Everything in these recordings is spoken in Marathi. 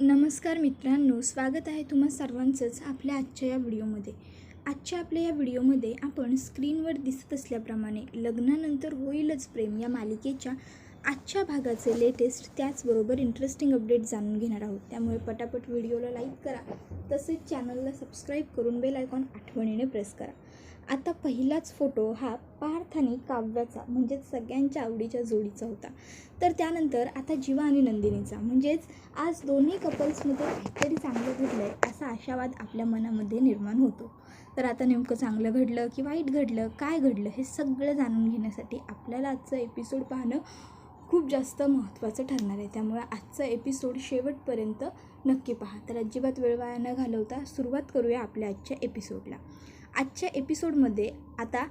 नमस्कार मित्रांनो स्वागत आहे तुम्हा सर्वांचंच आपल्या आजच्या या व्हिडिओमध्ये. आजच्या आपल्या या व्हिडिओमध्ये आपण स्क्रीनवर दिसत असल्याप्रमाणे लग्नानंतर होईलच प्रेम या मालिकेच्या आजच्या भागाचे लेटेस्ट त्याचबरोबर इंटरेस्टिंग अपडेट जाणून घेणार आहोत. त्यामुळे पटापट व्हिडिओला लाईक करा तसेच चॅनलला सबस्क्राईब करून बेल आयकॉन आठवणीने प्रेस करा. आता पहिलाच फोटो हा पार्थ आणि काव्याचा म्हणजेच सगळ्यांच्या आवडीच्या जोडीचा होता. तर त्यानंतर आता जीवा आणि नंदिनीचा. म्हणजेच आज दोन्ही कपल्समध्ये काहीतरी चांगलं घडलं आहे असा आशावाद आपल्या मनामध्ये निर्माण होतो. तर आता नेमकं चांगलं घडलं की वाईट घडलं काय घडलं हे सगळं जाणून घेण्यासाठी आपल्याला आजचं एपिसोड पाहणं खूप जास्त महत्त्वाचं ठरणार आहे. त्यामुळे आजचं एपिसोड शेवटपर्यंत नक्की पहा. तर अजिबात वेळ वाया न घालवता सुरुवात करूया आपल्या आजच्या एपिसोडला आजच्या एपिसोडमध्ये आता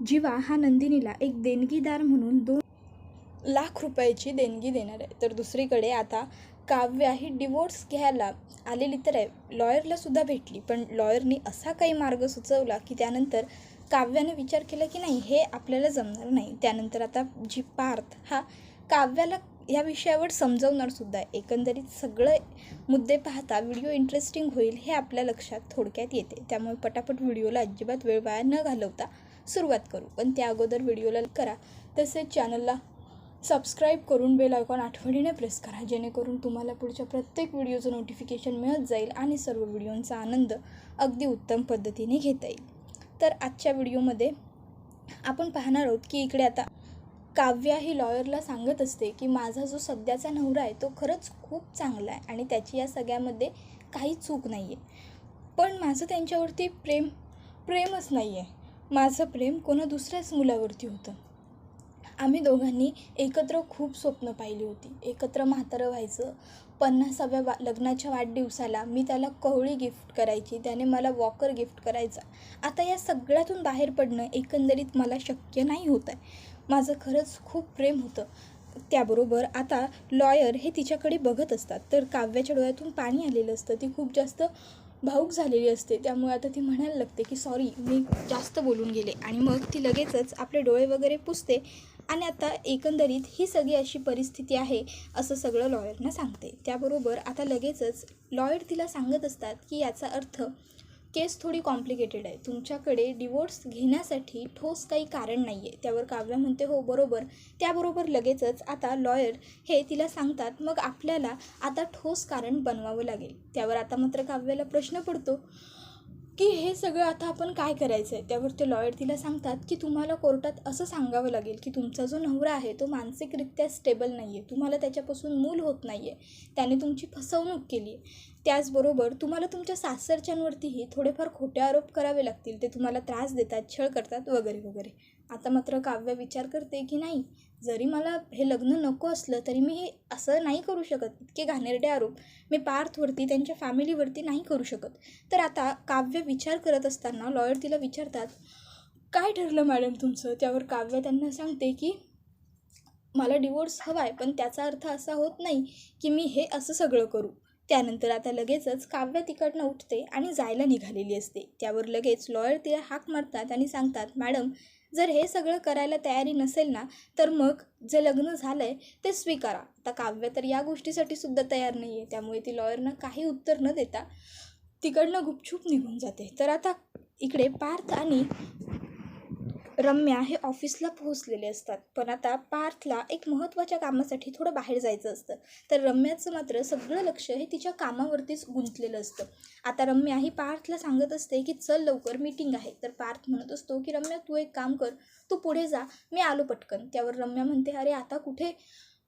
जीवा हा नंदिनीला एक देणगीदार म्हणून दोन लाख रुपयाची देणगी देणार आहे. तर दुसरीकडे आता काव्या ही डिवोर्स घ्यायला आलेली तर आहे. लॉयरला सुद्धा भेटली. पण लॉयरनी असा काही मार्ग सुचवला की त्यानंतर काव्याने विचार केला की नाही हे आपल्याला जमणार नाही. त्यानंतर आता जी पार्थ हा काव्याला या विषयावर समजवणार सुद्धा. एकंदरीत सगळं मुद्दे पाहता व्हिडिओ इंटरेस्टिंग होईल हे आपल्या लक्षात थोडक्यात येते. त्यामुळे पटापट व्हिडिओला अजिबात वेळ वाया न घालवता सुरुवात करू. पण त्या अगोदर व्हिडिओला करा. तसेच चॅनलला सबस्क्राईब करून बेल आयकॉन आठवणीने प्रेस करा. जेणेकरून तुम्हाला पुढच्या प्रत्येक व्हिडिओचं नोटिफिकेशन मिळत जाईल आणि सर्व व्हिडिओंचा आनंद अगदी उत्तम पद्धतीने घेता येईल. तर आजच्या व्हिडिओमध्ये आपण पाहणार आहोत की इकडे आता काव्या ही लॉयरला सांगत असते की माझा जो सध्याचा नवरा आहे तो खरंच खूप चांगला आहे आणि त्याची या सगळ्यामध्ये काही चूक नाही आहे पण माझं त्यांच्यावरती प्रेम प्रेमच नाही आहे माझं प्रेम कोणा दुसऱ्याच मुलावरती होतं. आम्ही दोघांनी एकत्र खूप स्वप्न पाहिली होती. एकत्र म्हातारं व्हायचं. पन्नासाव्या वा लग्नाच्या वाढदिवसाला मी त्याला कवळी गिफ्ट करायची. त्याने मला वॉकर गिफ्ट करायचा. आता या सगळ्यातून बाहेर पडणं एकंदरीत मला शक्य नाही होत आहे माझं खरंच खूप प्रेम होतं. त्याबरोबर आता लॉयर हे तिच्याकडे बघत असतात. तर काव्याच्या डोळ्यातून पाणी आलेलं असतं. ती खूप जास्त भाऊक झालेली असते. त्यामुळे आता ती म्हणायला लागते की सॉरी मी जास्त बोलून गेले. आणि मग ती लगेचच आपले डोळे वगैरे पुसते आणि आता एकंदरीत ही सगळी अशी परिस्थिती आहे असं सगळं लॉयरना सांगते. त्याबरोबर आता लगेचच लॉयर तिला सांगत असतात की याचा अर्थ केस थोडी कॉम्प्लिकेटेड आहे. तुमच्याकडे डिवोर्स घेण्यासाठी ठोस काही कारण नाही आहे त्यावर काव्या म्हणते हो बरोबर. त्याबरोबर लगेचच आता लॉयर हे तिला सांगतात मग आपल्याला आता ठोस कारण बनवावं लागेल. त्यावर आता मात्र काव्याला प्रश्न पडतो. की हे सगळं आता आपण काय करायचं आहे त्यावर ते लॉयर तिला सांगतात की तुम्हाला कोर्टात असं सांगावं लागेल की तुमचा जो नवरा आहे तो मानसिकरित्या स्टेबल नाही आहे तुम्हाला त्याच्यापासून मूल होत नाही आहे त्याने तुमची फसवणूक केली आहे त्याचबरोबर तुम्हाला तुमच्या सासरच्यांवरतीही थोडेफार खोटे आरोप करावे लागतील. ते तुम्हाला त्रास देतात छळ करतात वगैरे वगैरे. आता मात्र काव्य विचार करते की नाही जरी मला हे लग्न नको असलं तरी मी हे असं नाही करू शकत. इतके घाणेरडे आरोप मी पार्थवरती त्यांच्या फॅमिलीवरती नाही करू शकत. तर आता काव्य विचार करत असताना लॉयर तिला विचारतात काय ठरलं मॅडम तुमचं? त्यावर काव्य त्यांना सांगते की मला डिवोर्स हवा आहे पण त्याचा अर्थ असा होत नाही की मी हे असं सगळं करू. त्यानंतर आता लगेचच काव्य तिकडनं उठते आणि जायला निघालेली असते. त्यावर लगेच लॉयर तिला हाक मारतात आणि सांगतात मॅडम जर हे सगळं करायला तयारी नसेल ना तर मग जे लग्न झालं आहे ते स्वीकारा. आता काव्य तर या गोष्टीसाठी सुद्धा तयार नाही आहे त्यामुळे ती लॉयरनं काही उत्तर न देता तिकडनं गुपचूप निघून जाते. तर आता इकडे पार्थ आणि रम्या हे ऑफिसला पोहोचलेले असतात. पण आता पार्थला एक महत्त्वाच्या कामासाठी थोडं बाहेर जायचं असतं. तर रम्याचं मात्र सगळं लक्ष हे तिच्या कामावरतीच गुंतलेलं असतं. आता रम्या ही पार्थला सांगत असते की चल लवकर मीटिंग आहे. तर पार्थ म्हणत असतो की रम्या तू एक काम कर. तू पुढे जा. मी आलो पटकन. त्यावर रम्या म्हणते अरे आता कुठे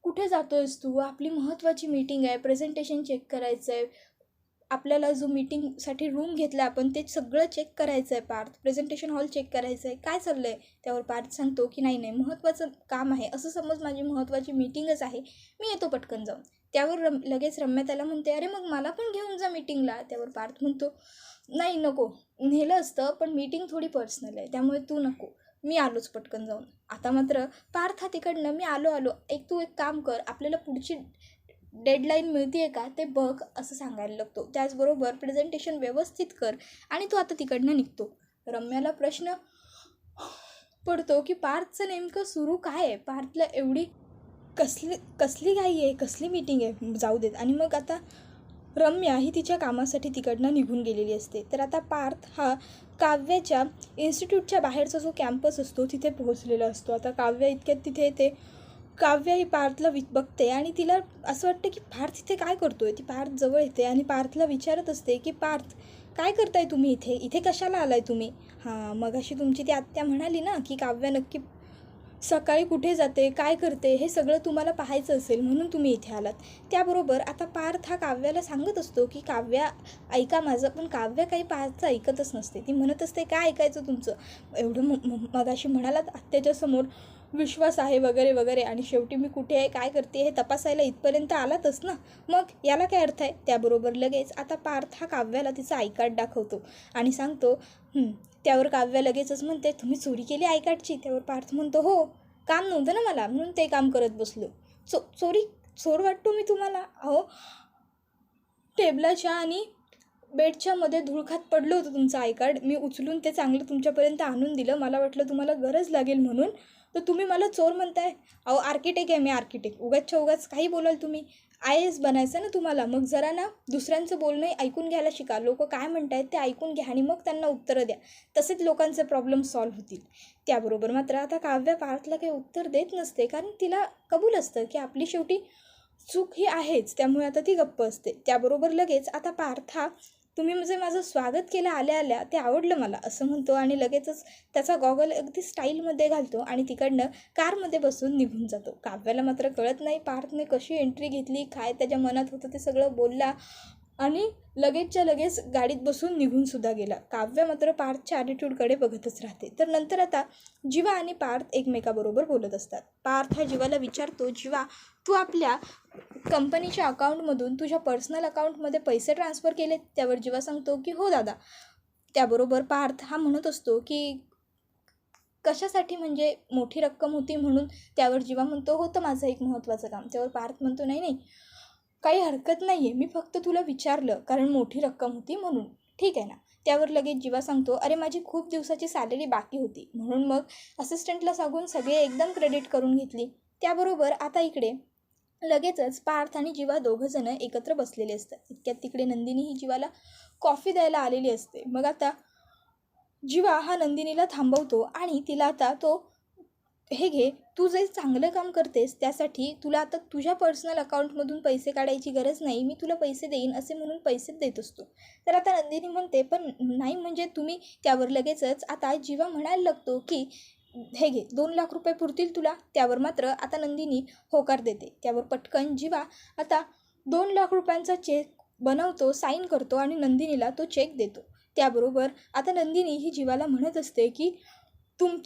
कुठे जातोयस तू? आपली महत्त्वाची मीटिंग आहे. प्रेझेंटेशन चेक करायचं आहे आपल्याला जो मीटिंगसाठी रूम घेतला आपण ते सगळं चेक करायचं आहे पार्थ प्रेझेंटेशन हॉल चेक करायचं आहे काय चाललं आहे त्यावर पार्थ सांगतो की नाही नाही महत्त्वाचं काम आहे. असं समज माझी महत्त्वाची मीटिंगच आहे. मी येतो पटकन जाऊन. त्यावर रम लगेच रम्या त्याला म्हणते अरे मग मला पण घेऊन जा मीटिंगला त्यावर पार्थ म्हणतो नाही नको. नेलं असतं पण मीटिंग थोडी पर्सनल आहे. त्यामुळे तू नको. मी आलोच पटकन जाऊन. आता मात्र पार्थ हा तिकडनं मी आलो आलो. एक तू एक काम कर. आपल्याला पुढची डेडलाईन मिळते आहे का ते बघ असं सांगायला लागतो. त्याचबरोबर प्रेझेंटेशन व्यवस्थित कर आणि तो आता तिकडनं निघतो. रम्याला प्रश्न पडतो की पार्थचं नेमकं सुरू काय आहे? पार्थला एवढी कसली कसली घाई आहे? कसली मीटिंग आहे? जाऊ देत. आणि मग आता रम्या ही तिच्या कामासाठी तिकडनं निघून गेलेली असते. तर आता पार्थ हा काव्याच्या इन्स्टिट्यूटच्या बाहेरचा जो कॅम्पस असतो तिथे पोहोचलेला असतो. आता काव्य इतक्यात तिथे ते काव्य ही पार्थला वि बघते आणि तिला असं वाटतं की पार्थ इथे काय करतो आहे ती पार्थ जवळ येते आणि पार्थला विचारत असते की पार्थ काय करताय तुम्ही इथे? इथे कशाला आलाय तुम्ही? हां मग अशी तुमची ती आत्या म्हणाली ना की काव्य नक्की सकाळी कुठे जाते काय करते हे सगळं तुम्हाला पाहायचं असेल म्हणून तुम्ही इथे आलात. त्याबरोबर आता पार्थ हा काव्याला सांगत असतो की काव्या ऐका माझं पण काव्य काही पार्थचं ऐकतच नसते. ती म्हणत असते काय ऐकायचं तुमचं? एवढं मग म- मगाशी म्हणालात आत्याच्या समोर. विश्वास आहे वगैरे वगैरे. आणि शेवटी मी कुठे आहे काय करते हे तपासायला इथपर्यंत आलातच ना. मग याला काय अर्थ आहे? त्याबरोबर लगेच आता पार्थ हा काव्याला तिचा आय दाखवतो. आणि सांगतो त्यावर काव्य लगेचच म्हणते तुम्ही चोरी केली आय कार्डची त्यावर पार्थ म्हणतो हो काम नव्हतं ना मला. म्हणून ते काम करत बसलो. चो चोरी चोर वाटतो मी तुम्हाला? अहो टेबलाच्या आणि बेडच्या मध्ये धुळखात पडलं होतं तुमचं आय कार्ड. मी उचलून ते चांगलं तुमच्यापर्यंत आणून दिलं. मला वाटलं तुम्हाला गरज लागेल म्हणून. तर तुम्ही मला चोर म्हणताय. अहो आर्किटेक्ट आहे मी आर्किटेक्ट उगाचच्या उगाच काही बोलाल तुम्ही? आय एस बनायचं ना तुम्हाला. मग जरा ना दुसऱ्यांचं बोलणं ऐकून घ्यायला शिका. लोक काय म्हणतायत ते ऐकून घ्या आणि मग त्यांना उत्तरं द्या. तसेच लोकांचे प्रॉब्लेम सॉल्व्ह होतील. त्याबरोबर मात्र आता काव्य पार्थला काही उत्तर देत नसते. कारण तिला कबूल असतं की आपली शेवटी चूक ही आहेच. त्यामुळे आता ती गप्प असते. त्याबरोबर लगेच आता पार्थ हा तुम्ही म्हणजे माझं स्वागत केलं आल्या आल्या ते आवडलं मला असं म्हणतो. आणि लगेचच त्याचा गॉगल अगदी स्टाईलमध्ये घालतो आणि तिकडनं कारमध्ये बसून निघून जातो. काव्याला मात्र कळत नाही पार्थने कशी एंट्री घेतली काय त्याच्या मनात होतं ते सगळं बोलला. आणि लगेचच्या लगेच गाडीत बसून निघून सुद्धा गेला. काव्य मात्र पार्थच्या ॲटिट्यूडकडे बघतच राहते. तर नंतर आता जीवा आणि पार्थ एकमेकाबरोबर बोलत असतात. पार्थ हा जीवाला विचारतो जीवा तू आपल्या कंपनीच्या अकाउंटमधून तुझ्या पर्सनल अकाउंटमध्ये पैसे ट्रान्सफर केले त्यावर जीवा सांगतो की हो दादा. त्याबरोबर पार्थ हा म्हणत असतो की कशासाठी म्हणजे मोठी रक्कम होती म्हणून? त्यावर जीवा म्हणतो होतं माझं एक महत्त्वाचं काम. त्यावर पार्थ म्हणतो नाही नाही. काही हरकत नाही आहे मी फक्त तुला विचारलं कारण मोठी रक्कम होती म्हणून. ठीक आहे ना? त्यावर लगेच जीवा सांगतो अरे माझी खूप दिवसाची सॅलरी बाकी होती. म्हणून मग असिस्टंटला सांगून सगळे एकदम क्रेडिट करून घेतली. त्याबरोबर आता इकडे. लगेचच पार्थ आणि जीवा दोघंजणं एकत्र बसलेले असतात. इतक्यात तिकडे नंदिनी ही जीवाला कॉफी द्यायला आलेली असते. मग आता जीवा हा नंदिनीला थांबवतो आणि तिला आता तो हे घे तू जे चांगलं काम करतेस त्यासाठी तुला आता तुझ्या पर्सनल अकाउंटमधून पैसे काढायची गरज नाही मी तुला पैसे देईन असे म्हणून पैसे देत असतो. तर आता नंदिनी म्हणते पण नाही म्हणजे तुम्ही त्यावर लगेचच आता जीवा म्हणायला लागतो की हे घे दोन लाख रुपये पुरतील तुला त्यावर मात्र आता नंदिनी होकार देते. त्यावर पटकन जीवा आता दोन लाख रुपयांचा चेक बनवतो साईन करतो आणि नंदिनीला तो चेक देतो. त्याबरोबर आता नंदिनी ही जीवाला म्हणत असते की तुम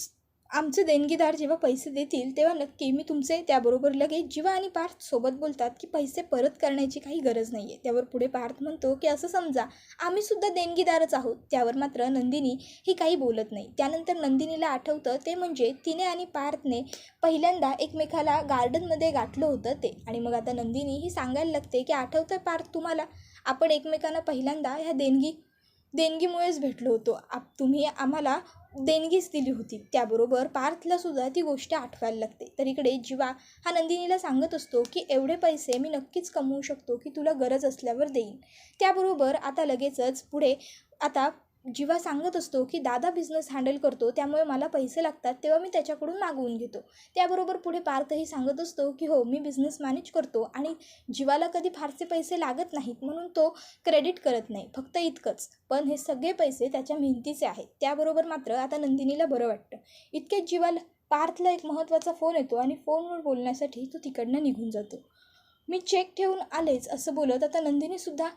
आमचे देणगीदार जेव्हा पैसे देतील तेव्हा नक्की मी तुमचे त्याबरोबर लगेच जीवा आणि पार्थ सोबत बोलतात की पैसे परत करण्याची काही गरज नाही आहे त्यावर पुढे पार्थ म्हणतो की असं समजा आम्हीसुद्धा देणगीदारच आहोत. त्यावर मात्र नंदिनी ही काही बोलत नाही. त्यानंतर नंदिनीला आठवतं ते म्हणजे तिने आणि पार्थने पहिल्यांदा एकमेकाला गार्डनमध्ये गाठलं होतं ते. आणि मग आता नंदिनी ही सांगायला लागते की आठवतं पार्थ तुम्हाला? आपण एकमेकांना पहिल्यांदा ह्या देणगी देणगीमुळेच भेटलो होतो. आप तुम्ही आम्हाला देणगीच दिली होती. त्याबरोबर पार्थला सुद्धा ती गोष्ट आठवायला लागते. तर इकडे जीवा हा नंदिनीला सांगत असतो की एवढे पैसे मी नक्कीच कमवू शकतो की तुला गरज असल्यावर देईन. त्याबरोबर आता लगेचच पुढे आता जीवा सांगत असतो की दादा बिझनेस हँडल करतो त्यामुळे मला पैसे लागतात तेव्हा मी त्याच्याकडून मागवून घेतो. त्याबरोबर पुढे पार्थही सांगत असतो की हो मी बिझनेस मॅनेज करतो आणि जीवाला कधी फारसे पैसे लागत नाहीत म्हणून तो क्रेडिट करत नाही फक्त इतकंच. पण हे सगळे पैसे त्याच्या मेहनतीचे आहेत. त्याबरोबर मात्र आता नंदिनीला बरं वाटतं. इतकेच जीवाला पार्थला एक महत्त्वाचा फोन येतो आणि फोनवर बोलण्यासाठी तो तिकडनं निघून जातो. मी चेक ठेवून आलेच असं बोलत आता नंदिनीसुद्धा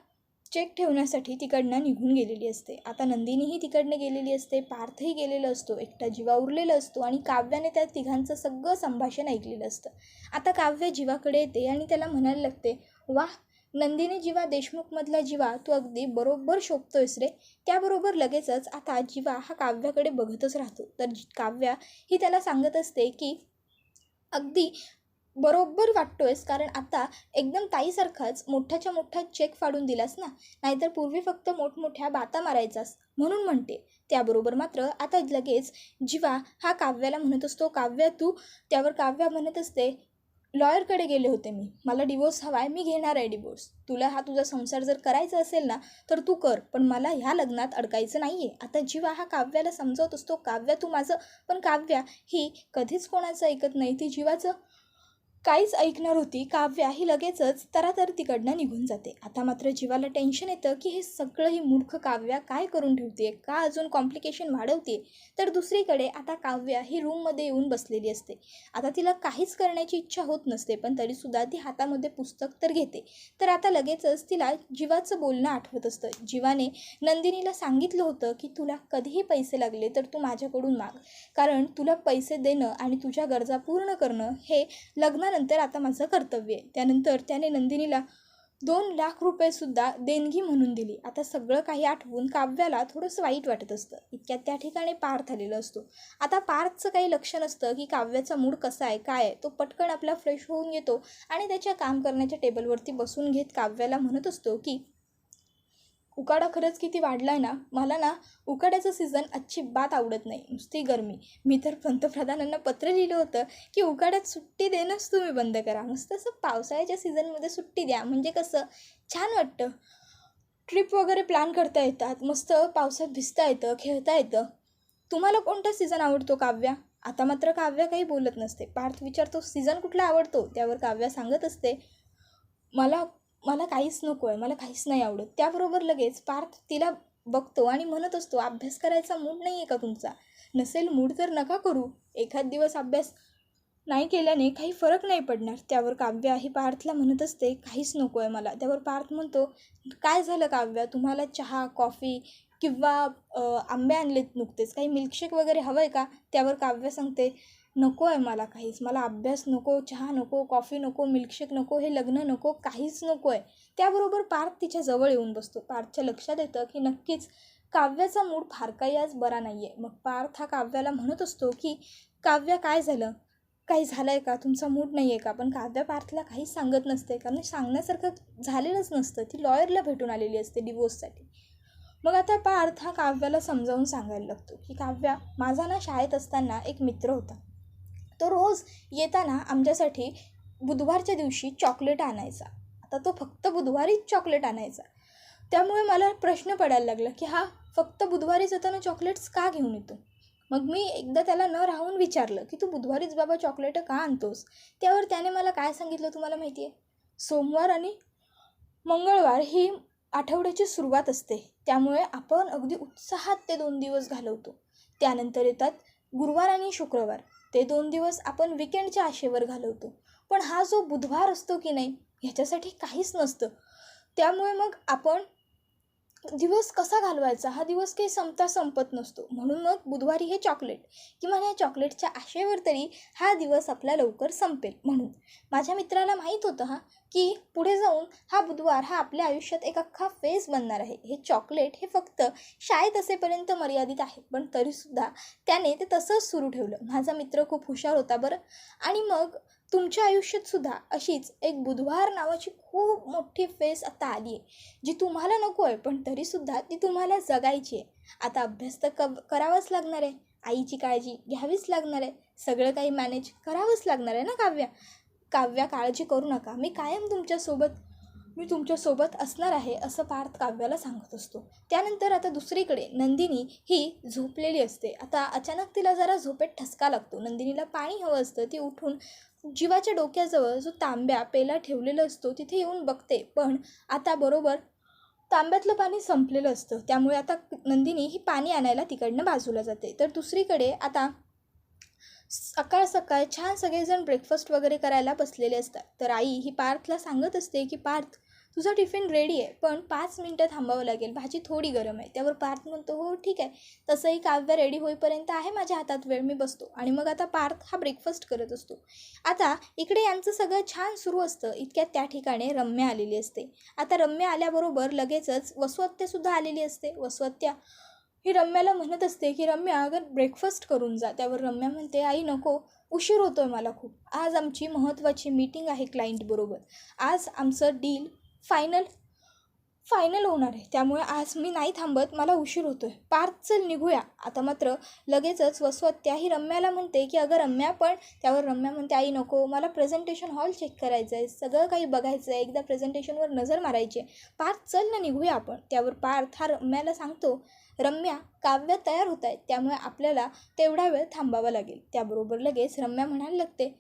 चेक ठेवण्यासाठी तिकडनं निघून गेलेली असते. आता नंदिनीही तिकडनं गेलेली असते पार्थही गेलेला असतो एकटा जीवा उरलेला असतो आणि काव्याने त्या तिघांचं सगळं संभाषण ऐकलेलं असतं. आता काव्य जीवाकडे येते आणि त्याला म्हणायला लागते वाह नंदिनी जीवा देशमुखमधला जीवा तू अगदी बरोबर शोभतोयस रे. त्याबरोबर लगेचच आता जीवा हा काव्याकडे बघतच राहतो. तर जी- काव्या ही त्याला सांगत असते की अगदी बरोबर वाटतोयस कारण आता एकदम ताईसारखाच मोठ्याच्या मोठा चेक फाडून दिलास ना नाहीतर पूर्वी फक्त मोठमोठ्या बाता मारायचास म्हणून म्हणते. त्याबरोबर मात्र आता लगेच जीवा हा काव्याला म्हणत असतो काव्य तू त्यावर काव्या म्हणत असते लॉयरकडे गेले होते मी. मला डिवोर्स हवा आहे मी घेणार आहे डिवोर्स तुला हा तुझा संसार जर करायचा असेल ना तर तू कर पण मला ह्या लग्नात अडकायचं नाही आहे आता जीवा हा काव्याला समजवत असतो काव्या तू माझं पण काव्या ही कधीच कोणाचं ऐकत नाही ती जीवाचं. काहीच ऐकणार होती काव्या ही लगेचच तरातर तिकडनं निघून जाते. आता मात्र जीवाला टेन्शन येतं की हे सगळं ही मूर्ख काव्या काय करून ठेवते का अजून कॉम्प्लिकेशन वाढवते तर दुसरीकडे आता काव्या ही रूममध्ये येऊन बसलेली असते. आता तिला काहीच करण्याची इच्छा होत नसते पण तरीसुद्धा ती हातामध्ये पुस्तक तर घेते. तर आता लगेचच तिला जीवाचं बोलणं आठवत असतं. जीवाने नंदिनीला सांगितलं होतं की तुला कधीही पैसे लागले तर तू माझ्याकडून माग. कारण तुला पैसे देणं आणि तुझ्या गरजा पूर्ण करणं हे लग्न लग्नानंतर आता माझं कर्तव्य आहे. त्यानंतर त्याने नंदिनीला दोन लाख रुपयेसुद्धा देणगी म्हणून दिली. आता सगळं काही आठवून काव्याला थोडंसं वाईट वाटत असतं. इतक्यात त्या ठिकाणी पार्थ आलेलं असतो. आता पार्थचं काही लक्ष नसतं की काव्याचा मूड कसा आहे काय आहे. तो पटकन आपला फ्रेश होऊन येतो आणि त्याच्या काम करण्याच्या टेबलवरती बसून घेत काव्याला म्हणत असतो की उकाडा खरंच किती वाढला आहे ना मला ना उकाड्याचं सीझन अजिबात आवडत नाही. नुसती गरमी. मी तर पंतप्रधानांना पत्र लिहिलं होतं की उकाड्यात सुट्टी देणंच तुम्ही बंद करा. मस्त असं पावसाळ्याच्या सीझनमध्ये सुट्टी द्या. म्हणजे कसं? छान वाटतं. ट्रिप वगैरे प्लॅन करता येतात. मस्त पावसात भिजता येतं खेळता येतं. तुम्हाला कोणता सीझन आवडतो काव्या? आता मात्र काव्या काही बोलत नसते. पार्थ विचारतो सीझन कुठला आवडतो? त्यावर काव्या सांगत असते मला मला काहीच नको आहे मला काहीच नाही आवडत. त्याबरोबर लगेच पार्थ तिला बघतो आणि म्हणत असतो अभ्यास करायचा मूड नाही आहे का तुमचा? नसेल मूड तर नका करू. एखाद दिवस अभ्यास नाही केल्याने काही फरक नाही पडणार. त्यावर काव्या ही पार्थला म्हणत असते काहीच नको आहे मला. त्यावर पार्थ म्हणतो काय झालं काव्या? तुम्हाला चहा कॉफी किंवा आंबे आणलेत नुकतेच? काही मिल्कशेक वगैरे हवं आहे का? त्यावर काव्य सांगते नको आहे मला काहीच. मला अभ्यास नको चहा नको कॉफी नको मिल्कशेक नको हे लग्न नको काहीच नको आहे. त्याबरोबर पार्थ तिच्या जवळ येऊन बसतो. पार्थच्या लक्षात येतं की नक्कीच काव्याचा मूड फार काही आज बरा नाही आहे मग पार्थ हा काव्याला म्हणत असतो की काव्या काय झालं? काही झालं आहे का? तुमचा मूड नाही आहे का? पण काव्या पार्थला काहीच सांगत नसते. कारण सांगण्यासारखं झालेलंच नसतं. ती लॉयरला भेटून आलेली असते डिवोर्ससाठी मग आता पार्थ हा काव्याला समजावून सांगायला लागतो की काव्या माझा ना शाळेत असताना एक मित्र होता. तो रोज येताना आमच्यासाठी बुधवारच्या दिवशी चॉकलेट आणायचा. आता तो फक्त बुधवारीच चॉकलेट आणायचा. त्यामुळे मला प्रश्न पडायला लागला की हा फक्त बुधवारीच येताना चॉकलेट्स का घेऊन येतो? मग मी एकदा त्याला न राहून विचारलं की तू बुधवारीच बाबा चॉकलेट का आणतोस? त्यावर त्याने मला काय सांगितलं तुम्हाला माहिती आहे सोमवार आणि मंगळवार ही आठवड्याची सुरुवात असते. त्यामुळे आपण अगदी उत्साहात ते दोन दिवस घालवतो. त्यानंतर येतात गुरुवार आणि शुक्रवार. ते दोन दिवस आपण विकेंडच्या आशेवर घालवतो. पण हा जो बुधवार असतो की नाही ह्याच्यासाठी काहीच नसतं. त्यामुळे मग आपण दिवस कसा घालवायचा? हा दिवस काही संपता संपत नसतो. म्हणून मग बुधवारी हे चॉकलेट किमान या चॉकलेटच्या आशेवर तरी हा दिवस आपला लवकर संपेल. म्हणून माझ्या मित्राला माहीत होतं हा की पुढे जाऊन हा बुधवार हा आपल्या आयुष्यात एक अख्खा फेज बनणार आहे. हे चॉकलेट हे फक्त शाळेत असेपर्यंत मर्यादित आहे. पण तरीसुद्धा त्याने ते तसंच सुरू ठेवलं. माझा मित्र खूप हुशार होता बरं. आणि मग तुमच्या आयुष्यात सुद्धा अशीच एक बुधवार नावाची खूप मोठी फेस आता आली आहे जी तुम्हाला नको आहे पण तरीसुद्धा ती तुम्हाला जगायची आहे. आता अभ्यास तर क करावाच लागणार आहे. आईची काळजी घ्यावीच लागणार आहे. सगळं काही मॅनेज करावंच लागणार आहे ना काव्या? काव्या काळजी करू नका. मी कायम तुमच्यासोबत मी तुमच्यासोबत असणार आहे असं पार्थ काव्याला सांगत असतो. त्यानंतर आता दुसरीकडे नंदिनी ही झोपलेली असते. आता अचानक तिला जरा झोपेत ठसका लागतो. नंदिनीला पाणी हवं असतं. ती उठून जीवाच्या डोक्याजवळ जो तांब्या पेला ठेवलेला असतो तिथे येऊन बघते. पण आता बरोबर तांब्यातलं पाणी संपलेलं असतं. त्यामुळे आता नंदिनी ही पाणी आणायला तिकडनं बाजूला जाते. तर दुसरीकडे आता सकाळ सकाळ छान सगळेजण ब्रेकफास्ट वगैरे करायला बसलेले असतात. तर आई ही पार्थला सांगत असते की पार्थ तुझा टिफिन रेडी आहे पण पाच मिनटं थांबावं लागेल. भाजी थोडी गरम आहे. त्यावर पार्थ म्हणतो हो ठीक आहे. तसंही काव्य रेडी होईपर्यंत आहे माझ्या हातात वेळ. मी बसतो. आणि मग आता पार्थ हा ब्रेकफास्ट करत असतो. आता इकडे यांचं सगळं छान सुरू असतं. इतक्यात त्या ठिकाणी रम्या आलेली असते. आता रम्या आल्याबरोबर लगेचच वसवत्यासुद्धा आलेली असते. वसवत्या ही रम्याला म्हणत असते की रम्या अगर ब्रेकफास्ट करून जा. त्यावर रम्या म्हणते आई नको उशीर होतो आहे मला खूप. आज आमची महत्त्वाची मीटिंग आहे क्लायंटबरोबर आज आमचं डील फायनल फायनल होणार आहे. त्यामुळे आज मी नाही थांबत मला उशीर होतो आहे पार्थ चल निघूया. आता मात्र लगेचच वसवत्या त्याही रम्याला म्हणते की अगं रम्या पण. त्यावर रम्या म्हणते आई नको मला प्रेझेंटेशन हॉल चेक करायचं आहे सगळं काही बघायचं आहे एकदा प्रेझेंटेशनवर नजर मारायची आहे. पार्थ चल ना निघूया आपण. त्यावर पार्थ हा रम्याला सांगतो रम्या काव्य तयार होत आहेत. त्यामुळे आपल्याला तेवढा वेळ थांबावा लागेल. त्याबरोबर लगेच रम्या म्हणायला लागते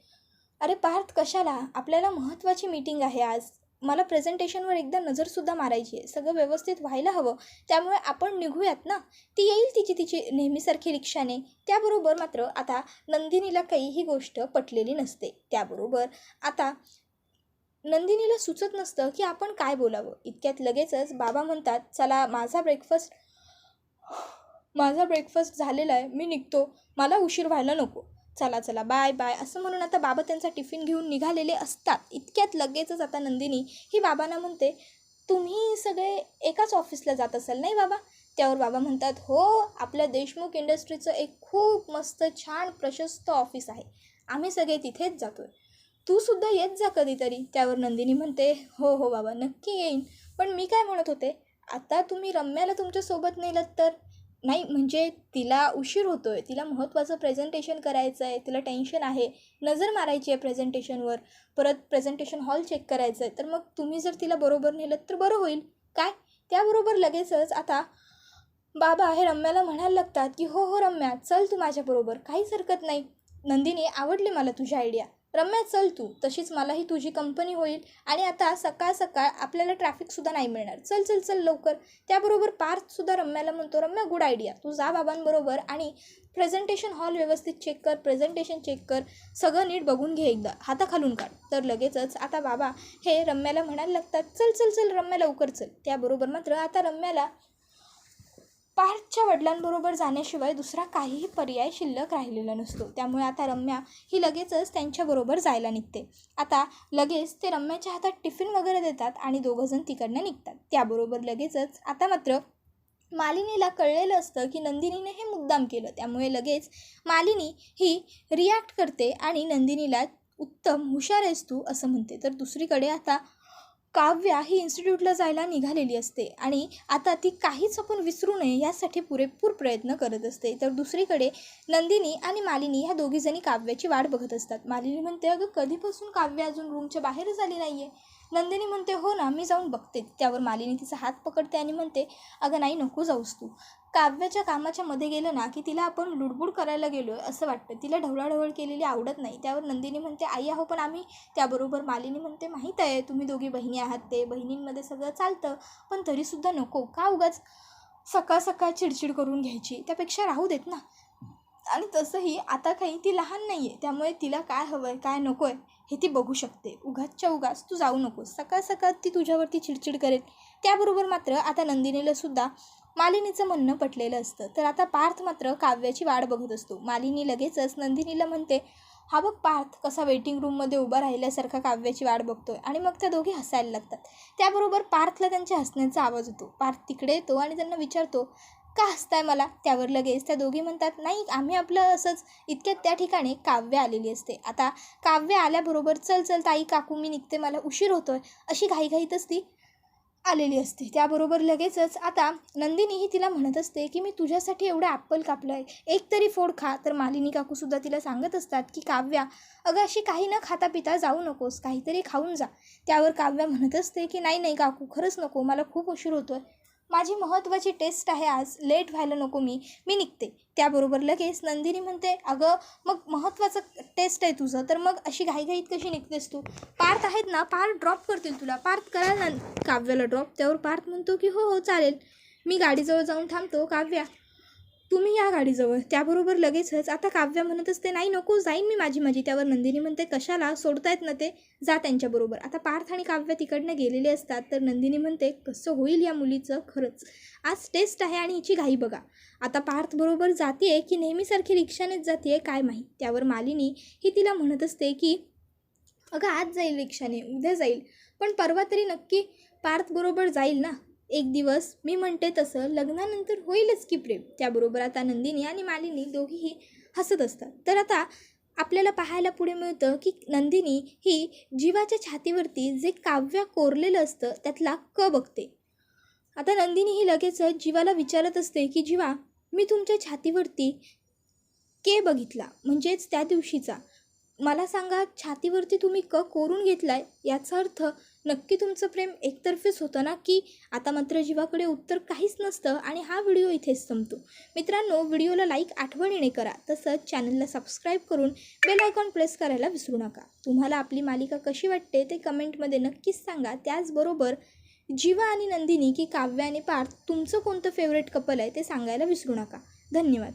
अरे पार्थ कशाला? आपल्याला महत्त्वाची मीटिंग आहे आज. मला प्रेझेंटेशनवर एकदा नजरसुद्धा मारायची आहे. सगळं व्यवस्थित व्हायला हवं. त्यामुळे आपण निघूयात ना? ती येईल तिची तिची नेहमीसारखी रिक्षाने. त्याबरोबर मात्र आता नंदिनीला काही ही गोष्ट पटलेली नसते. त्याबरोबर आता नंदिनीला सुचत नसतं की आपण काय बोलावं. इतक्यात लगेचच बाबा म्हणतात चला माझा ब्रेकफास्ट माझा ब्रेकफास्ट झालेला आहे. मी निघतो. मला उशीर व्हायला नको. चला चला बाय बाय असं म्हणून आता बाबा त्यांचा टिफिन घेऊन निघालेले असतात. इतक्यात लगेचच आता नंदिनी ही बाबांना म्हणते तुम्ही सगळे एकाच ऑफिसला जात असाल नाही बाबा? त्यावर बाबा म्हणतात हो आपल्या देशमुख इंडस्ट्रीचं एक खूप मस्त छान प्रशस्त ऑफिस आहे. आम्ही सगळे तिथेच जातो आहे तू सुद्धा येत जा कधीतरी. त्यावर नंदिनी म्हणते हो हो बाबा नक्की येईन. पण मी काय म्हणत होते आता तुम्ही रम्याला तुमच्यासोबत नेलं तर? नाही म्हणजे तिला उशीर होतो आहे तिला महत्त्वाचं प्रेझेंटेशन करायचं आहे तिला टेन्शन आहे. नजर मारायची आहे प्रेझेंटेशनवर परत प्रेझेंटेशन हॉल चेक करायचं आहे तर मग तुम्ही जर तिला बरोबर नेलं तर बरं होईल. काय? त्याबरोबर लगेचच आता बाबा हे रम्याला म्हणायला लागतात की हो हो रम्या चल तू माझ्याबरोबर काहीच हरकत नाही. नंदिनी आवडली मला तुझी आयडिया रम्या चल तू. तशीच मलाही तुझी कंपनी होईल. आणि आता सकाळ सकाळ आपल्याला ट्रॅफिकसुद्धा नाही मिळणार. चल चल चल लवकर. त्याबरोबर पार्थसुद्धा रम्याला म्हणतो रम्या गुड आयडिया तू जा बाबांबरोबर आणि प्रेझेंटेशन हॉल व्यवस्थित चेक कर प्रेझेंटेशन चेक कर. सगळं नीट बघून घे एकदा. हाताखालून काढ. तर लगेचच आता बाबा हे रम्याला म्हणायला लागतात चल चल चल रम्या लवकर चल. त्याबरोबर मात्र आता रम्याला पार्थच्या वडिलांबरोबर जाण्याशिवाय दुसरा काहीही पर्याय शिल्लक राहिलेला नसतो. त्यामुळे आता रम्या ही लगेचच त्यांच्याबरोबर जायला निघते. आता लगेच ते रम्याच्या हातात टिफिन वगैरे देतात आणि दोघंजण तिकडनं निघतात. त्याबरोबर लगेचच आता मात्र मालिनीला कळलेलं असतं की नंदिनीने हे मुद्दाम केलं. त्यामुळे लगेच मालिनी ही रिॲक्ट करते आणि नंदिनीला उत्तम हुशार आहेस तू असं म्हणते. तर दुसरीकडे आता काव्या ही इन्स्टिट्यूटला जायला निघालेली असते आणि आता ती काहीच आपण विसरू नये यासाठी पुरेपूर प्रयत्न करत असते. तर दुसरीकडे नंदिनी आणि मालिनी ह्या दोघीजणी काव्याची वाट बघत असतात. मालिनी म्हणते अगं कधीपासून काव्य अजून रूमच्या बाहेरच आली नाही आहे नंदिनी म्हणते हो ना मी जाऊन बघते. त्यावर मालिनी तिचा हात पकडते आणि म्हणते अगं नाही नको जाऊस तू. काव्याच्या कामाच्या मध्ये गेलं ना की तिला आपण लुडबुड करायला गेलो आहे असं वाटतं. तिला ढवळाढवळ केलेली आवडत नाही. त्यावर नंदिनी म्हणते आई आहो पण आम्ही त्याबरोबर मालिनी म्हणते माहीत आहे तुम्ही दोघी बहिणी आहात ते बहिणींमध्ये सगळं चालतं पण तरीसुद्धा नको. का उगाच सकाळ सकाळ चिडचिड करून घ्यायची? त्यापेक्षा राहू देत ना. आणि तसंही आता काही ती लहान नाही आहे त्यामुळे तिला काय हवं आहे काय नको आहे हे ती बघू शकते. उगाचच्या उगाच तू जाऊ नकोस. सकाळ सकाळ ती तुझ्यावरती चिडचिड करेल. त्याबरोबर मात्र आता नंदिनीला सुद्धा मालिनीचं म्हणणं पटलेलं असतं. तर आता पार्थ मात्र काव्याची वाट बघत असतो. मालिनी लगेचच नंदिनीला म्हणते हा बघ पार्थ कसा वेटिंग रूममध्ये उभा राहिल्यासारखा काव्याची वाट बघतोय आणि मग त्या दोघी हसायला लागतात. त्याबरोबर पार्थला त्यांच्या हसण्याचा आवाज होतो पार्थ तिकडे येतो आणि त्यांना विचारतो का हसताय मला. त्यावर लगेच त्या दोघी म्हणतात नाही आम्ही आपलं असंच इतक्यात त्या ठिकाणी काव्य आलेली असते. आता काव्य आल्याबरोबर चल चल ताई काकू मी निघते मला उशीर होतोय. अशी घाईघाईतच ती आलेली असते. त्याबरोबर लगेचच आता नंदिनीही तिला म्हणत असते की मी तुझ्यासाठी एवढं ॲप्पल कापलं आहे एक तरी फोड खा. तर मालिनी काकूसुद्धा तिला सांगत असतात की काव्या अगं अशी काही न खाता पिता जाऊ नकोस. काहीतरी खाऊन जा. त्यावर काव्या म्हणत असते की नाही नाही काकू खरंच नको. मला खूप उशीर होतो आहे माझी महत्त्वाची टेस्ट आहे आज. लेट व्हायला नको मी. मी निघते. त्याबरोबर लगेच नंदिनी म्हणते अगं मग महत्त्वाचं टेस्ट आहे तुझं. तर मग अशी घाईघाईत कशी निघतेस तू? पार्थ आहेत ना पार्थ ड्रॉप करतील तुला. पार्थ कराल ना काव्याला ड्रॉप त्यावर पार्थ म्हणतो की हो हो चालेल. मी गाडीजवळ जाऊन थांबतो काव्या. तुम्ही या गाडीजवळ. त्याबरोबर लगेचच आता काव्या म्हणत असते नाही नको जाईन मी माझी माझी. त्यावर नंदिनी म्हणते कशाला? सोडतायत ना ते? जा त्यांच्याबरोबर आता पार्थ आणि काव्य तिकडनं गेलेले असतात तर नंदिनी म्हणते कसं होईल या मुलीचं? खरंच. आज टेस्ट आहे आणि हिची घाई बघा. आता पार्थबरोबर जाते की नेहमीसारखी रिक्षानेच जाते काय माहीत? त्यावर मालिनी ही तिला म्हणत असते की अगं आज जाईल रिक्षाने उद्या जाईल. पण परवा तरी नक्की पार्थबरोबर जाईल ना? एक दिवस मी म्हणते तसं लग्नानंतर होईलच की प्रेम. त्याबरोबर आता नंदिनी आणि मालिनी दोघीही हसत असतात. तर आता आपल्याला पाहायला पुढे मिळतं की नंदिनी ही जीवाच्या छातीवरती जे काव्य कोरलेलं असतं त्यातला क बघते. आता नंदिनी ही लगेचच जीवाला विचारत असते की जीवा मी तुमच्या छातीवरती के बघितला? म्हणजेच त्या दिवशीचा. मला सांगा छातीवरती तुम्ही क कोरून घेतलाय याचा अर्थ नक्की तुमचं प्रेम एकतर्फीच होतं ना की आता मात्र जीवाकडे उत्तर काहीच नसतं आणि हा व्हिडिओ इथेच संपतो. मित्रांनो व्हिडिओला लाईक आठवणीने करा तसंच चॅनलला सबस्क्राईब करून बेल आयकॉन प्रेस करायला विसरू नका. तुम्हाला आपली मालिका कशी वाटते ते कमेंटमध्ये नक्कीच सांगा. त्याचबरोबर जीवा आणि नंदिनी की काव्य आणि पार्थ तुमचं कोणतं फेवरेट कपल आहे ते सांगायला विसरू नका. धन्यवाद.